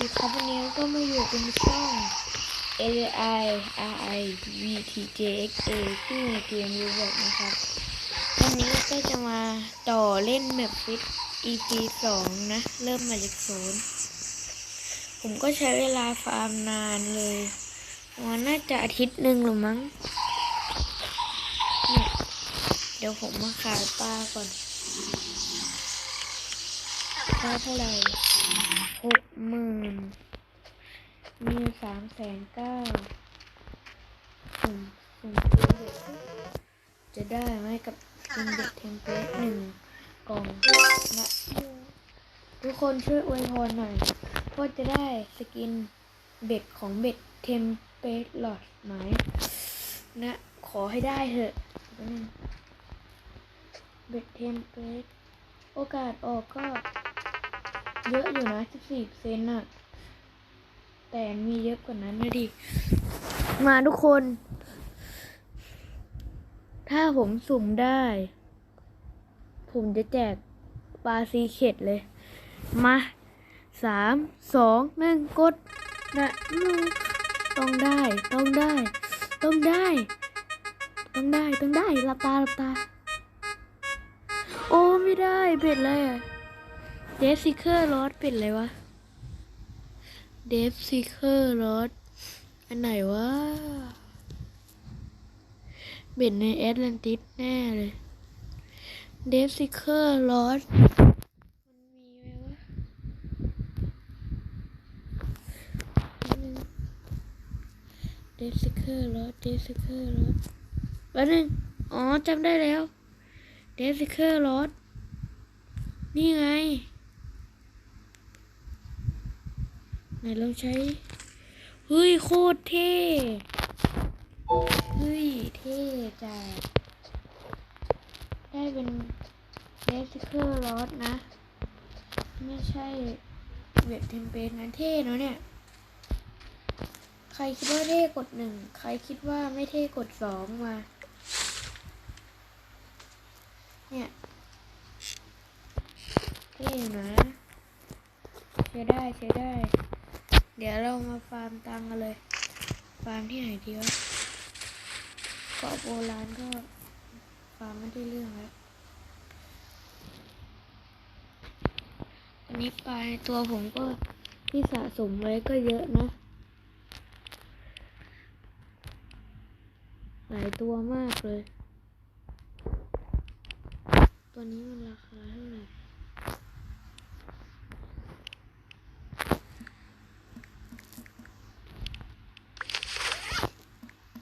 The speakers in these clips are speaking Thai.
ดีครับวันนี้ก็มาอยู่กันช่อง A I R I V T J X A ที่ในเกม Roblox นะครับ วันนี้ก็จะมาต่อเล่นแมปฟิต EP 2นะ เริ่มมาจากศูนย์ผมก็ใช้เวลาฟาร์มนานเลยวันน่าจะอาทิตย์หนึ่งหรือมั้งเนี่ยเดี๋ยวผมมาขายปลาก่อนปลาเท่าไหร่ หมื่นมีสามแสนเก้าสุ่มสุ่มซื้อเด็กจะได้ไหมกับสุ่มเด็กเทมเพลตหนึ่งกล่องนะทุกคนช่วยอวยพรหน่อยว่าจะได้สกินเบ็ดของเบ็ดเทมเพลตหลอดไหมนะขอให้ได้เถอะเบ็ดเทมเพลตโอกาสออกก็ เยอะอยู่นะ14เซนน่ะแต่มีเยอะกว่านั้นนะดิ มาทุกคน ถ้าผมสุ่มได้ ผมจะแจกปลาซีเข็ดเลย มาสามสองหนึ่งกดนะต้องได้ ต้องได้ ต้องได้ ต้องได้ ต้องได้หลับตาหลับตา โอ้ ไม่ได้เบ็ดเลยอะ เดฟซิเคอร์รอดเป็นอะไรวะ เดฟซิเคอร์รอดอันไหนวะ เบ็ดในแอตแลนติสแน่เลย เดฟซิเคอร์รอดมันมีไหมวะ เดฟซิเคอร์รอดเดฟซิเคอร์รอดวันหนึ่งอ๋อจำได้แล้ว เดฟซิเคอร์รอดนี่ไง ไหนลองใช้ เฮ้ย โคตรเท่ เฮ้ย เท่จัดได้เป็นเดสิเคอร์ลอสนะ ไม่ใช่เวทเทมเพลตนะเท่เนอะเนี่ย ใครคิดว่าเท่กดหนึ่ง ใครคิดว่าไม่เท่กดสองมา เนี่ยเท่นะใช้ได้ใช้ได้ เดี๋ยวเรามาฟาร์มตังกันเลย ฟาร์มที่ไหนดีวะเกาะโบราณก็ฟาร์มไม่ได้เรื่องแล้วอันนี้ปลาในตัวผมก็ที่สะสมไว้ก็เยอะนะ หลายตัวมากเลย ตัวนี้มันราคาเท่าไหร่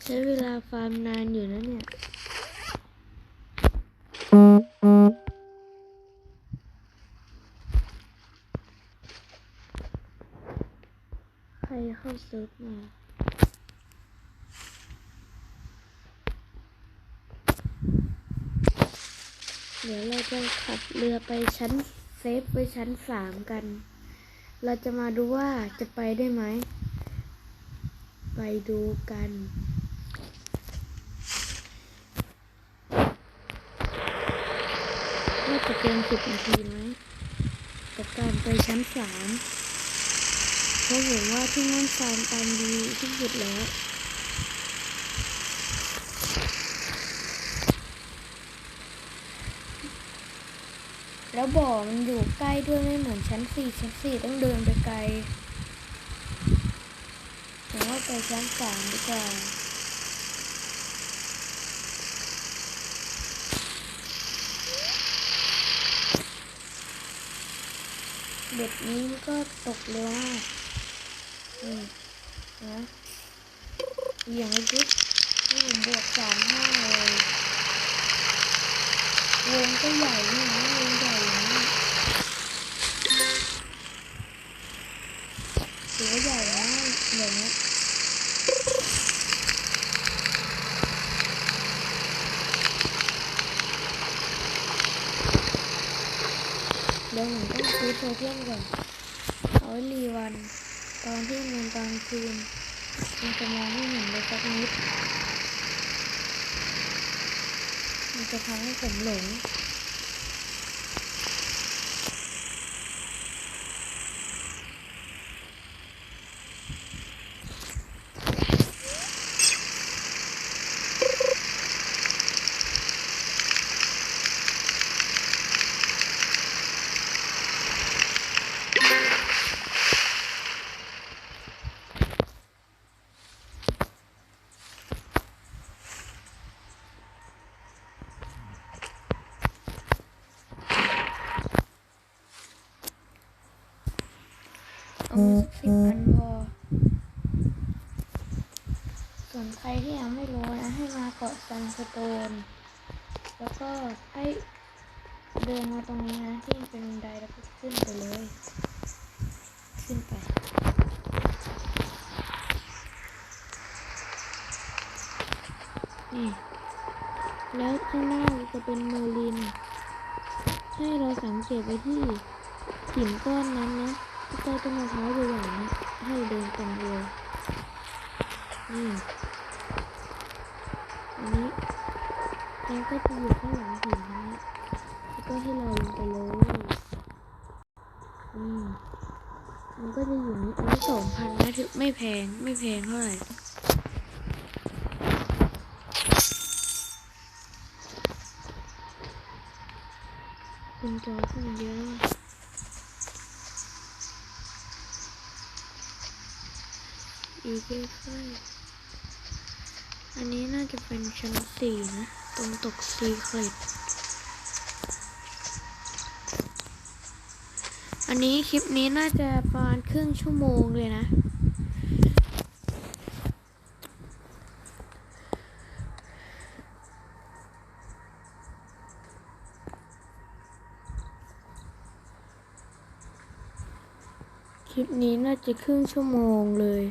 ใช้เวลาฟาร์มนานอยู่นะเนี่ยใครเข้าเซิร์ฟมาเดี๋ยวเราจะขับเรือไปชั้นเซฟไปชั้นสามกัน เราจะมาดูว่าจะไปได้ไหม ไปดูกัน ว่า จะเกินสิบนาทีไหมกับการไปชั้นสามเพราะผมว่าที่นั่นฟาร์มตันดีที่สุดแล้วแล้วบ่อมันอยู่ใกล้ด้วยไม่เหมือนชั้นสี่ชั้นสี่ต้องเดินไปไกลผมว่าไปชั้นสามดีกว่า เบ็ดนี้ก็ตกเร็วมากอืมนะอย่างไรปุ๊บนี่ผมบวกสามห้าเลยวงก็ใหญ่นี่นะวงใหญ่นี้ถือว่าใหญ่นะเดี๋ยวนี้เดี๋ยวผมต้อง ซื้อโทเทมก่อนเอาไว้รีวัน ตอนที่มันกลางคืน มันจะมองไม่เห็นเลยสักนิด มันจะทำให้ผมหลง เเอามาสักสิบอันพอ ส่วนใครที่ยังไม่รู้นะ ให้มาเกันสโตน แล้วก็ให้เดินมาตรงนี้นะที่เป็นไดแล้วก็ขึ้นไปเลย ขึ้นไป นี่ แล้วข้างหน้าจะเป็นเมอร์ลิน ให้เราสังเกตไปที่หินก้อนนั้นนะที่ใต้ต้นมะพร้าวใหญ่ๆนะให้เดินตรงเลยนี่ นนี้แล้วก็จะอยู่ข้างหลังหินนะแล้วก็ให้เราลงไปเลยอืมมันก็จะอยู่นี้อันสองพันนะถือไม่แพงไม่แพงเท่าไหร่คุณจอขึ้นเยอะอีกใกล้ๆ อันนี้น่าจะเป็นชั้นสี่นะ ตรงตกซีเครตอันนี้คลิปนี้น่าจะประมาณครึ่งชั่วโมงเลยนะ คลิปนี้น่าจะครึ่งชั่วโมงเลย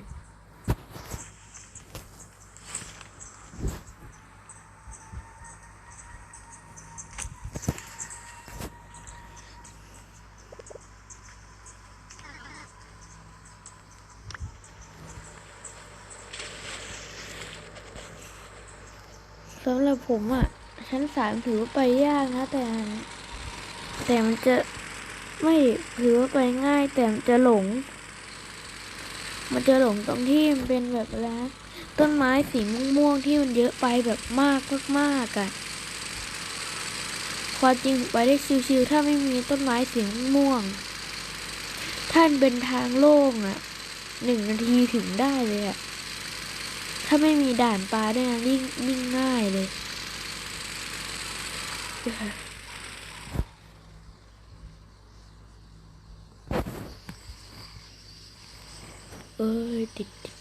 สำหรับผมอะ่ะ ชั้นสามถือว่าไปยากนะ แต่ แต่มันจะไม่ถือว่าไปง่าย แต่มันจะหลง มันจะหลงตรงที่มันเป็นแบบอะไรนต้นไม้สีม่วงๆที่มันเยอะไปแบบมากมากๆอะ่ะความจริงผมไปได้ชิวๆถ้าไม่มีต้นไม้สีม่วง ท่านเป็นทางโล่งอะ่ะหนึ่งนาทีถึงได้เลยอะ่ะ ถ้าไม่มีด่านปลาเนี่ยนิ่งนิ่งง่ายเลยเอ้ยติดติด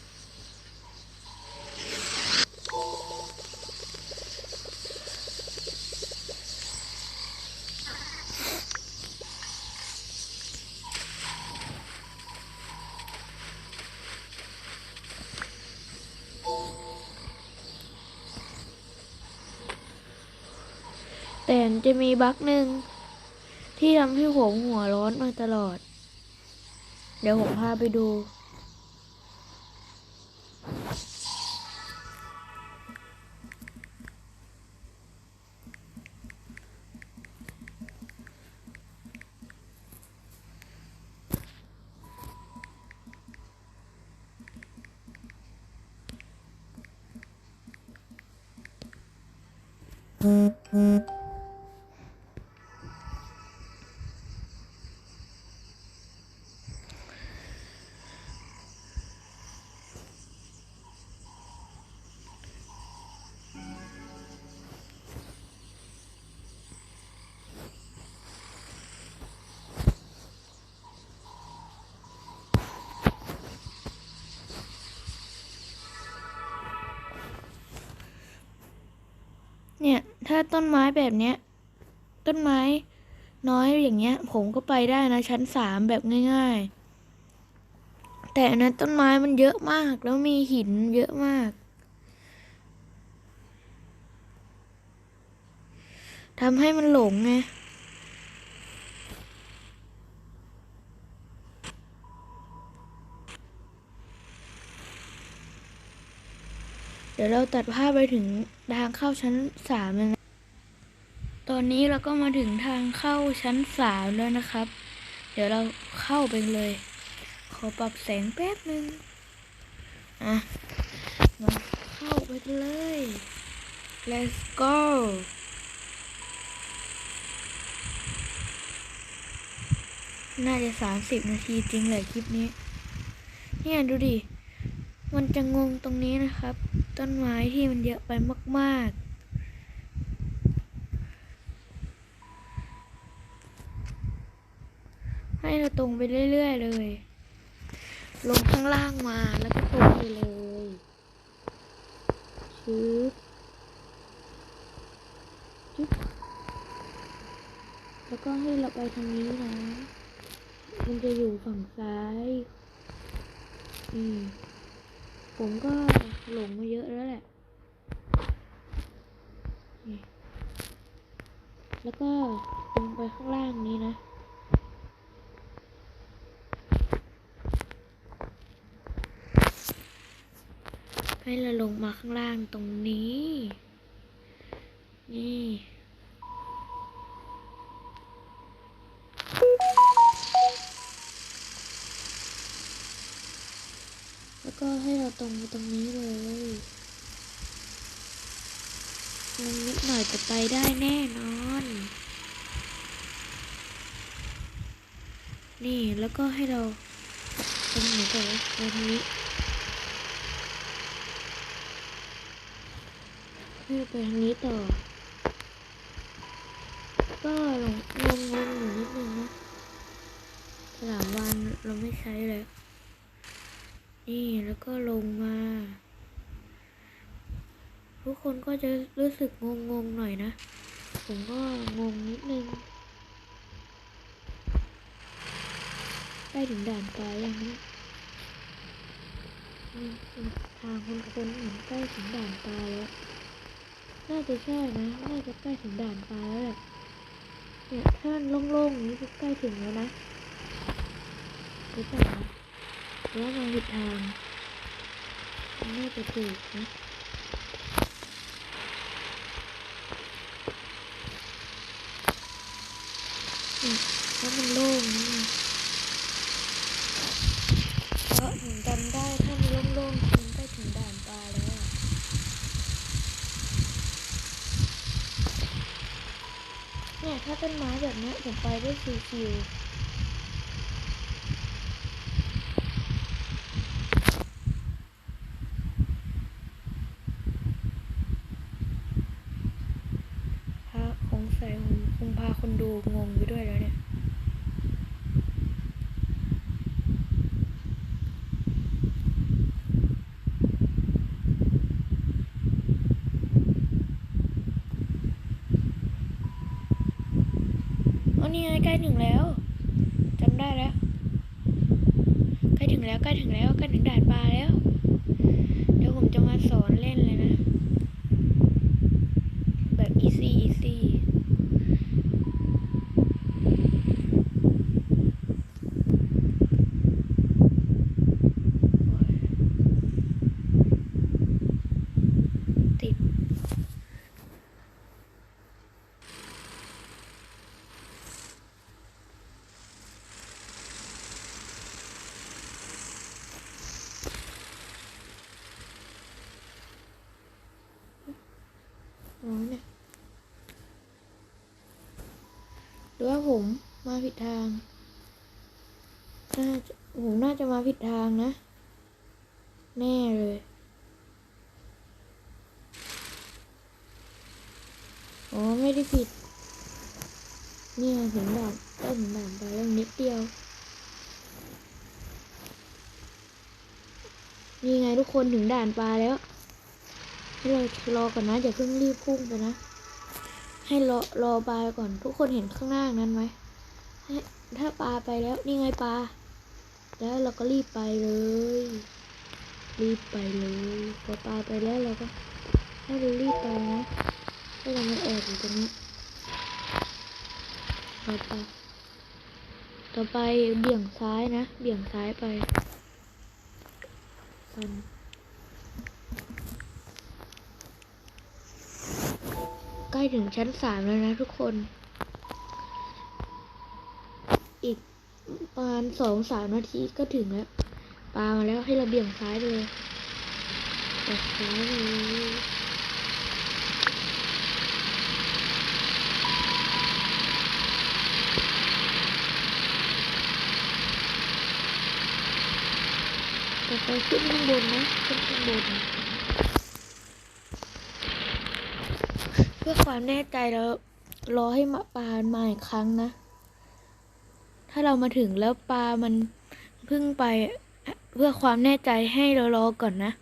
จะมีบั๊กหนึ่งที่ทำให้ผมหัวร้อนมาตลอด เดี๋ยวผมพาไปดู ถ้าต้นไม้แบบเนี้ย ต้นไม้น้อยอย่างเงี้ย ผมก็ไปได้นะ ชั้นสามแบบง่าย ๆ แต่อันนั้นต้นไม้มันเยอะมาก แล้วมีหินเยอะมาก ทำให้มันหลงไง ดี๋ยวเราตัดภาพไปถึงทางเข้าชั้นสามแล้วนะตอนนี้เราก็มาถึงทางเข้าชั้นสามแล้วนะครับ เดี๋ยวเราเข้าไปเลย ขอปรับแสงแป๊บหนึ่งอะมาเข้าไปเลย let's go น่าจะสามสิบนาทีจริงเลยคลิปนี้ เนี่ยดูดิ มันจะงงตรงนี้นะครับ ต้นไม้ที่มันเยอะไปมาก ๆ ให้เราตรงไปเรื่อย ๆ เลย ลงข้างล่างมาแล้วก็ตรงไปเลยชึบจึ๊บแล้วก็ให้เราไปทางนี้นะ มันจะอยู่ฝั่งซ้าย อืม ผมก็หลงมาเยอะแล้วแหละ แล้วก็ลงไปข้างล่างนี้นะ ให้เราลงมาข้างล่างตรงนี้ นี่ ก็ให้เราตรงไปตรงนี้เลยลงนิดหน่อยจะไปได้แน่นอน นี่แล้วก็ให้เราตรงไหนต่อวะตรงนี้ให้ไปทางนี้ต่อ แล้วก็ลงมา ทุกคนก็จะรู้สึกงงงๆหน่อยนะ ผมก็งงนิดนึงใกล้ถึงด่านปลายยังนี่ทางคนๆเหมือนใกล้ถึงด่านปลายแล้ว น่าจะใช่นะ น่าจะใกล้ถึงด่านปลายแล้วแหละเนี่ยถ้ามันโล่งๆงนี้ก็ใกล้ถึงแล้วนะหรือเปล่านะหรือว่ามาผิดทาง มันน่าจะถูกนะเพราะมันโล่งนี่เพราะผมจำได้ถ้ามันโล่งๆมันใกล้ถึงด่านปลาแล้วเนี่ยถ้าต้นไม้แบบนี้ผมไปได้ชิวๆพาคงใส่คงพาคนดูงงไปด้วยแล้วเนี่ย อ๋อนี่ ไงใกล้ถึงแล้วจำได้แล้ว ใกล้ถึงแล้วใกล้ถึงแล้วใกล้ถึงด่านปลาแล้ว เดี๋ยวผมจะมาสอนเล่นเลยนะ แบบ easy easy โอ้ยติด อ๋อเนี่ยห รือว่าผมมาผิดทางน่าผมน่าจะมาผิดทางนะ แน่เลย อ๋อ ไม่ได้ผิด เนี่ยถึงด่านก็ถึงด่านไปแล้วนิดเดียว นี่ไงทุกคนถึงด่านปลาแล้วให้เรารอก่อนนะอย่าเพิ่งรีบพุ่งไปนะ ให้รอรอปลาก่อนทุกคนเห็นข้างหน้านั้นไหมให้ถ้าปลาไปแล้วนี่ไงปลาแล้วเราก็รีบไปเลย รีบไปเลยพอปลาไปแล้วเราก็ให้เรารีบไปนะให้เรามันแอบอยู่ตรงนี้ต่อไปต่อไปเบี่ยงซ้ายนะ เบี่ยงซ้ายไปกัน ใกล้ ถึงชั้นสามแล้วนะทุกคน อีกประมาณสองสามนาทีก็ถึงแล้วปลามาแล้วให้เราเบี่ยงซ้ายไปเลยออกซ้ายเลยต่อไปขึ้นข้างบนนะขึ้นข้างบน พื่อความแน่ใจแล้วรอให้มาปลามาอีกครั้งนะ ถ้าเรามาถึงแล้วปลามันพิ่งไปเพื่อความแน่ใจให้เรารอก่อนนะ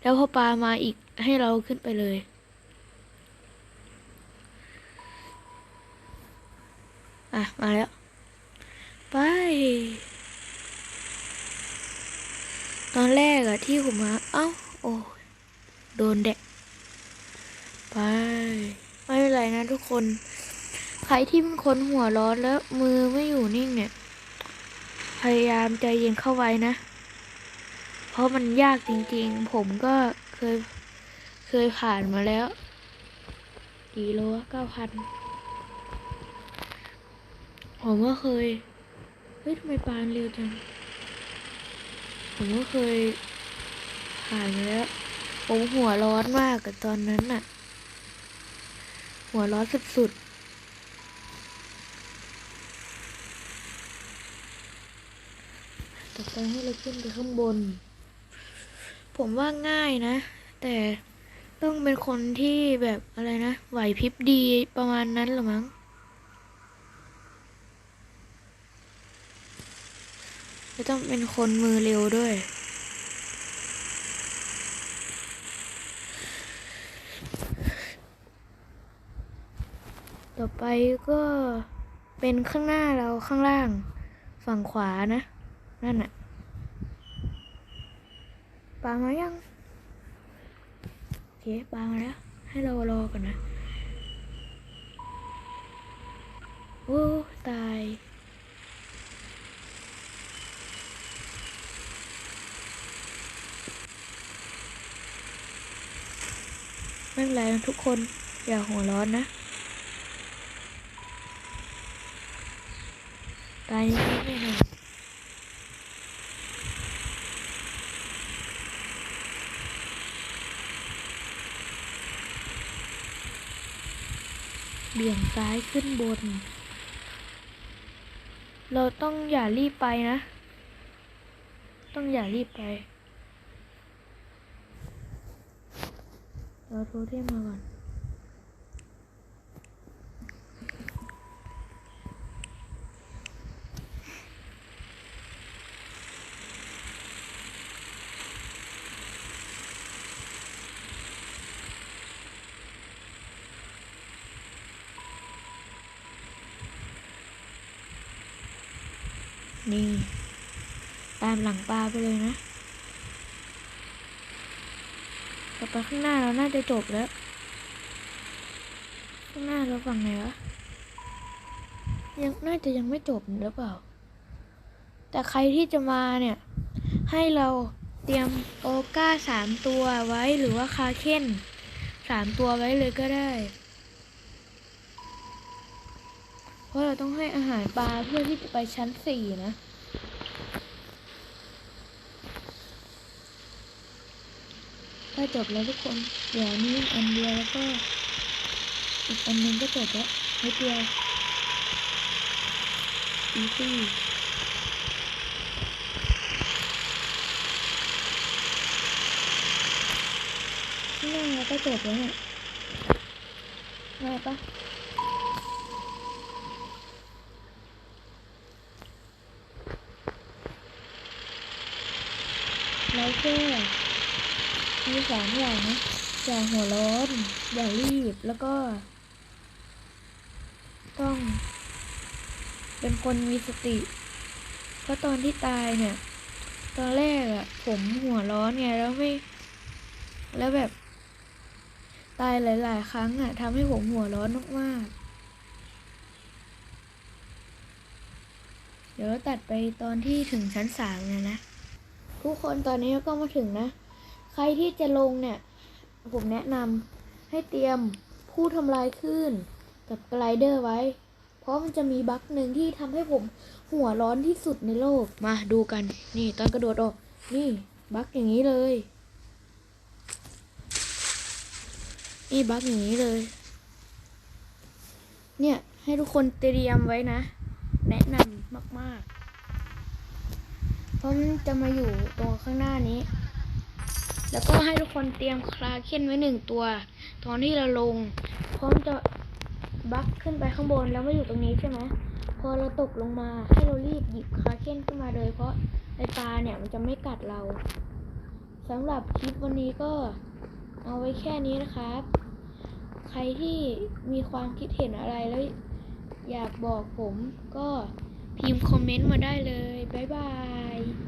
แล้วพอปลามาอีกให้เราขึ้นไปเลย อะ มาแล้ว ไป ตอนแรกอะที่ผมมา เอ้า โอ้ยโดนแดก ไป ไม่เป็นไรนะทุกคน ใครที่เป็นคนหัวร้อนแล้วมือไม่อยู่นิ่งเนี่ย พยายามใจเย็นเข้าไว้นะ เพราะมันยากจริงๆ ผมก็เคย เคยผ่านมาแล้ว กี่โลเก้าพัน ผมก็เคย เฮ้ยทำไมปานเร็วจัง ผมก็เคยผ่านมาแล้วผมหัวร้อนมากกับตอนนั้นน่ะ หัวร้อนสุดๆ ต่อไปให้เราขึ้นไปข้างบน ผมว่าง่ายนะ แต่ต้องเป็นคนที่แบบอะไรนะ ไหวพริบดีประมาณนั้นหรือมั้ง จะต้องเป็นคนมือเร็วด้วย ต่อไปก็เป็นข้างหน้าเราข้างล่าง ฝั่งขวานะ นั่นน่ะปลามายังโอเคปลามาแล้ว ให้เรารอก่อนนะ โอ้ ตายไม่เป็นไรทุกคนอย่าหัวร้อนนะ ตายนิดๆหน่อยๆเบี่ยงซ้ายขึ้นบน เราต้องอย่ารีบไปนะ ต้องอย่ารีบไป เราโทรเทมมาก่อน นี่ ตามหลังปลาไปเลยนะต่อไปข้างหน้าเราน่าจะจบแล้ว ข้างหน้าเราฝั่งไหนวะ ยังน่าจะยังไม่จบหรือเปล่า แต่ใครที่จะมาเนี่ย ให้เราเตรียมโอก้าสามตัวไว้หรือว่าคาเคนสามตัวไว้เลยก็ได้ เพราะเราต้องให้อาหารปลาเพื่อที่จะไปชั้นสี่นะก็จบแล้วทุกคนเดี๋ยวนี้อันเดียวแล้วก็ อีกอันหนึงก็จบแล้วนิดเดียวอีซี่นี่าก็จบแล้วเนี่ยง่ายปะ แล้มีสามอย่างนะอย่าหัวร้อนอย่ารีบแล้วก็ ต้อง เป็นคนมีสติ เพราะตอนที่ตายเนี่ย ตอนแรกอะผมหัวร้อนไงแล้วไม่ แล้วแบบ ตายหลาย ๆ ครั้งอะทำให้ผมหัวร้อนมากๆเดี๋ยวเราตัดไปตอนที่ถึงชั้นสามเนี่ยนะ ทุกคนตอนนี้ก็มาถึงนะ ใครที่จะลงเนี่ย ผมแนะนำให้เตรียมผู้ทำลายคลื่นกับไกลเดอร์ไว้ เพราะมันจะมีบั๊กหนึ่งที่ทำให้ผมหัวร้อนที่สุดในโลก มาดูกัน นี่ตอนกระโดดออก นี่บั๊กอย่างนี้เลย นี่บั๊กอย่างนี้เลย เนี่ยให้ทุกคนเตรียมไว้นะ แนะนำมาก ๆ ผมจะมาอยู่ตรงข้างหน้านี้ แล้วก็ให้ทุกคนเตรียมคลาเคนไว้หนึ่งตัว ตอนที่เราลงผมจะบักขึ้นไปข้างบนแล้วมาอยู่ตรงนี้ใช่ไหมพอเราตกลงมาให้เรารีบหยิบคลาเคนขึ้นมาเลย เพราะไอปลาเนี่ยมันจะไม่กัดเราสำหรับคลิปวันนี้ก็เอาไว้แค่นี้นะครับ ใครที่มีความคิดเห็นอะไรแล้วอยากบอกผมก็ พิมพ์คอมเมนต์มาได้เลย บ๊ายบาย